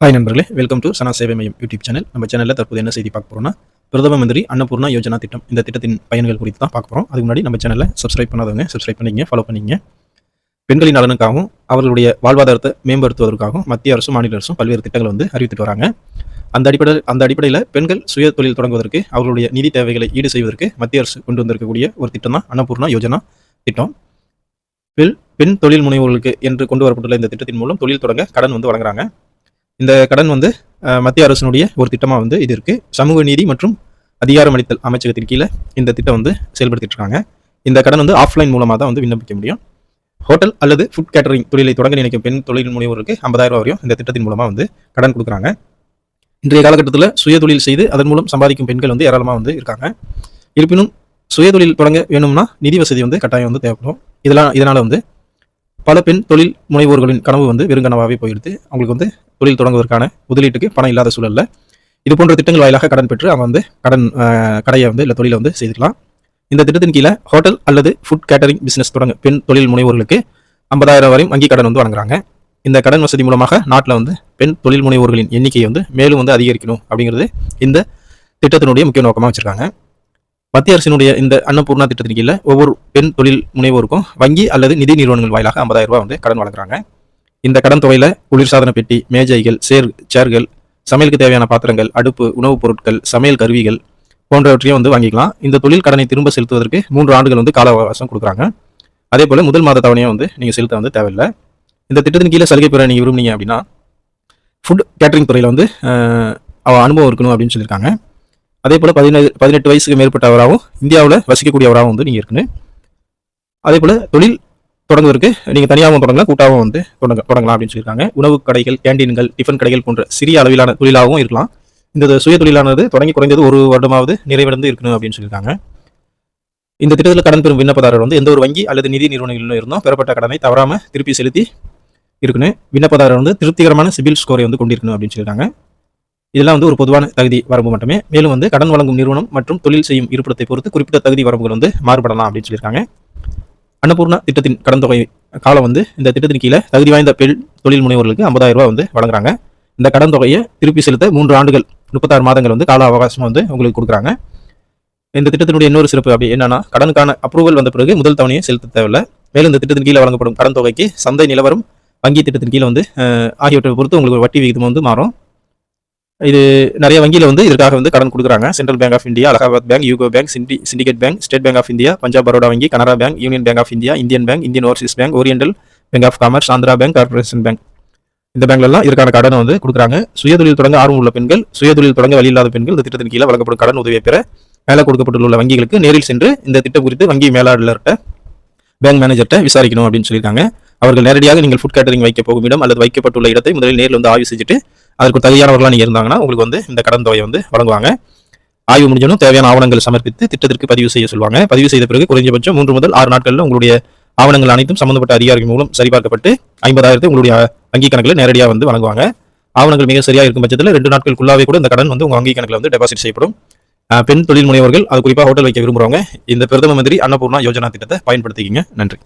Hi நண்பர்களே welcome to சனா சேவை மையம் யூடியூப் சேனல் நம்ம சேனலில் தற்போது என்ன செய்தி பார்க்க போகிறோம்னா பிரதம மந்திரி அன்னபூர்ணா யோஜனா திட்டம். இந்த திட்டத்தின் பயன்கள் குறித்து தான் பார்க்க போகிறோம் அதுக்கு முன்னாடி நம்ம சேனலை சப்ஸ்கிரைப் பண்ணாதவங்க சப்ஸ்கிரைப் பண்ணிங்க ஃபாலோ பண்ணிங்க பெண்களின் நலனுக்காகவும் அவர்களுடைய வாழ்வாதாரத்தை மேம்படுத்துவதற்காகவும் மத்திய அரசும் மாநில அரசும் பல்வேறு திட்டங்களை வந்து அறிவித்துட்டு வராங்க. அந்த அடிப்படையில் அந்த அடிப்படையில் பெண்கள் சுய தொழில் தொடங்குவதற்கு அவர்களுடைய நிதி தேவைகளை ஈடு செய்வதற்கு மத்திய அரசு கொண்டு வந்திருக்கக்கூடிய ஒரு திட்டம் தான் அன்னபூர்ணா யோஜனா திட்டம். பெண் பெண் தொழில் முனைவோர்களுக்கு என்று கொண்டு வரப்பட்டுள்ள இந்த திட்டத்தின் மூலம் தொழில் தொடங்க கடன் வந்து வழங்குறாங்க. இந்த கடன் வந்து மத்திய அரசினுடைய ஒரு திட்டமாக வந்து இது இருக்கு. சமூக நீதி மற்றும் அதிகாரமளித்தல் அமைச்சகத்தின் கீழே இந்த திட்டம் வந்து செயல்படுத்திட்டு இருக்காங்க. இந்த கடன் வந்து ஆஃப்லைன் மூலமாக தான் வந்து விண்ணப்பிக்க முடியும். ஹோட்டல் அல்லது ஃபுட் கேட்டரிங் தொழிலை தொடங்க நினைக்கும் பெண் தொழில் முனைவோருக்கு 50000 ரூபாய் வரையும் இந்த திட்டத்தின் மூலமாக வந்து கடன் கொடுக்குறாங்க. இன்றைய காலகட்டத்தில் சுய தொழில் செய்து அதன் மூலம் சம்பாதிக்கும் பெண்கள் வந்து ஏராளமாக வந்து இருக்காங்க. இருப்பினும் சுய தொழில் தொடங்க வேணும்னா நிதி வசதி வந்து கட்டாயம் வந்து தேவைப்படும். இதெல்லாம் இதனால் வந்து பல பெண் தொழில் முனைவோர்களின் கனவு வந்து வெறுங்கனவாகவே போயிடுது. அவங்களுக்கு வந்து தொழில் தொடங்குவதற்கான முதலீட்டுக்கு பணம் இல்லாத சூழலில். இது போன்ற திட்டங்கள் வாயிலாக கடன் பெற்று அவங்க வந்து கடன் கடையை வந்து இல்லை தொழிலை வந்து செய்துக்கலாம். இந்த திட்டத்தின் கீழே ஹோட்டல் அல்லது ஃபுட் கேட்டரிங் பிஸ்னஸ் தொடங்க பெண் தொழில் முனைவோர்களுக்கு 50000 வரையும் வங்கி கடன் வந்து வழங்குறாங்க. இந்த கடன் வசதி மூலமாக நாட்டில் வந்து பெண் தொழில் முனைவோர்களின் எண்ணிக்கையை வந்து மேலும் வந்து அதிகரிக்கணும் அப்படிங்கிறது இந்த திட்டத்தினுடைய முக்கிய நோக்கமாக வச்சுருக்காங்க. மத்திய அரசினுடைய இந்த அன்னபூர்ணா திட்டத்தின் கீழே ஒவ்வொரு பெண் தொழில் முனைவோருக்கும் வங்கி அல்லது நிதி நிறுவனங்கள் வாயிலாக 50000 ரூபாய் வந்து கடன் வழங்குறாங்க. இந்த கடன் தொகையில குளிர்சாதன பெட்டி மேஜைகள் சேர் சேர்கள் சமையலுக்கு தேவையான பாத்திரங்கள் அடுப்பு உணவுப் பொருட்கள் சமையல் கருவிகள் போன்றவற்றையும் வந்து வாங்கிக்கலாம். இந்த தொழில் கடனை திரும்ப செலுத்துவதற்கு மூன்று ஆண்டுகள் வந்து கால அவகாசம் கொடுக்குறாங்க. அதே போல் முதல் மாத தவணையை வந்து நீங்கள் செலுத்த வந்து தேவையில்லை. இந்த திட்டத்தின் கீழே சலுகை பெற நீங்கள் விரும்புனீங்க அப்படின்னா ஃபுட் கேட்டரிங் துறையில் வந்து அவள் அனுபவம் இருக்கணும் அப்படின்னு சொல்லியிருக்காங்க. அதே போல் பதினேழு பதினெட்டு வயசுக்கு மேற்பட்டவராகவும் இந்தியாவில் வசிக்கக்கூடியவராகவும் வந்து நீங்கள் இருக்கணும். அதே போல் தொழில் தொடங்குவதற்கு நீங்கள் தனியாகவும் தொடங்கலாம் கூட்டாகவும் வந்து தொடங்க தொடங்கலாம் அப்படின்னு சொல்லியிருக்காங்க. உணவு கடைகள் கேண்டீன்கள் டிஃபன் கடைகள் போன்ற சிறிய அளவிலான தொழிலாகவும் இருக்கலாம். இந்த சுய தொழிலானது தொடங்கி குறைந்தது ஒரு வருடமாவது நிறைவடைந்து இருக்கணும் அப்படின்னு சொல்லியிருக்காங்க. இந்த திட்டத்தில் கடன் பெறும் விண்ணப்பதாரர் வந்து எந்த ஒரு வங்கி அல்லது நிதி நிறுவனங்களிலும் இருந்தும் பெறப்பட்ட கடனை தவறாமல் திருப்பி செலுத்தி இருக்கணும். விண்ணப்பதாரர் வந்து திருப்திகரமான சிபில் ஸ்கோரை வந்து கொண்டிருக்கணும் அப்படின்னு சொல்லியிருக்காங்க. இதெல்லாம் வந்து ஒரு பொதுவான தகுதி வரம்பு மட்டுமே. மேலும் வந்து கடன் வழங்கும் நிறுவனம் மற்றும் தொழில் செய்யும் இருப்பிடத்தை பொறுத்து குறிப்பிட்ட தகுதி வரம்புகள் வந்து மாறுபடலாம் அப்படின்னு சொல்லியிருக்காங்க. அன்னபூர்ணா திட்டத்தின் கடன் தொகை காலம் வந்து இந்த திட்டத்தின் கீழே தகுதி வாய்ந்த பெண் தொழில் முனைவோர்களுக்கு 50000 ரூபாய் வந்து வழங்குறாங்க. இந்த கடன் தொகையை திருப்பி செலுத்த மூன்று ஆண்டுகள் முப்பத்தாறு மாதங்கள் வந்து கால அவகாசம் வந்து உங்களுக்கு கொடுக்குறாங்க. இந்த திட்டத்தினுடைய இன்னொரு சிறப்பு அப்படி என்னன்னா கடனுக்கான அப்ரூவல் வந்த பிறகு முதல் தவணையை செலுத்த தேவையில்லை. மேலும் இந்த திட்டத்தின் கீழே வழங்கப்படும் கடன் தொகைக்கு சந்தை நிலவரம் வங்கி திட்டத்தின் கீழே வந்து ஆகியவற்றை பொறுத்து உங்களுக்கு வட்டி விகிதம் வந்து மாறும். இது நிறைய வங்கியில் வந்து இதற்காக வந்து கடன் கொடுக்குறாங்க. Central Bank of India Allahabad Bank UCO Bank Cindy Syndicate Bank State Bank of India Punjab Baroda வங்கி Canara Bank Union Bank of India Indian Bank Indian Overseas Bank Oriental Bank of Commerce Andhra Bank Corporation Bank இந்த பேங்க்லாம் இதற்கான கடனை வந்து கொடுக்குறாங்க. சுயதொழில் தொடங்க ஆர்வம் உள்ள பெண்கள் சுயதொழில் தொடங்க வழி இல்லாத பெண்கள் இந்த திட்டத்தின் கீழே வழங்கப்படும் கடன் உதவியை பெற மேலே கொடுக்கப்பட்டுள்ள வங்கிகளுக்கு நேரில் சென்று இந்த திட்டம் குறித்து வங்கி மேலாளர்கிட்ட பேங்க் மேனேஜர்கிட்ட விசாரிக்கணும் அப்படின்னு சொல்லியிருக்காங்க. அவர்கள் நேரடியாக நீங்கள் ஃபுட் கேட்டரிங் வைக்க போகும் இடம் அல்லது வைக்கப்பட்டுள்ள இடத்தை முதலில் நேரில் வந்து ஆய்வு செஞ்சுட்டு அதற்கு தகுதியானவர்களாக நீங்கள் இருந்தாங்கன்னா உங்களுக்கு வந்து இந்த கடன் தொகையை வந்து வழங்குவாங்க. ஆய்வு முடிஞ்சதும் தேவையான ஆவணங்கள் சமர்ப்பித்து திட்டத்திற்கு பதிவு செய்ய சொல்வாங்க பதிவு செய்த பிறகு குறைஞ்சபட்சம் மூன்று முதல் ஆறு நாட்களில் உங்களுடைய ஆவணங்கள் அனைத்தும் சம்பந்தப்பட்ட அதிகாரிகள் மூலம் சரிபார்க்கப்பட்டு ஐம்பதாயிரத்தை உங்களுடைய வங்கி கணக்கில் நேரடியாக வந்து வழங்குவாங்க. ஆவணங்கள் மிக சரியாக இருக்கும் பட்சத்தில் ரெண்டு நாட்களுக்குள்ளாவே கூட இந்த கடன் வந்து உங்கள் வங்கி கணக்கில் வந்து டெபாசிட் செய்யப்படும். பெண் தொழில் முனைவர்கள் அது குறிப்பாக ஹோட்டல் வைக்க விரும்புகிறவங்க இந்த பிரதம மந்திரி அன்னபூர்ணா யோஜனா திட்டத்தை பயன்படுத்திக்கிங்க. நன்றி.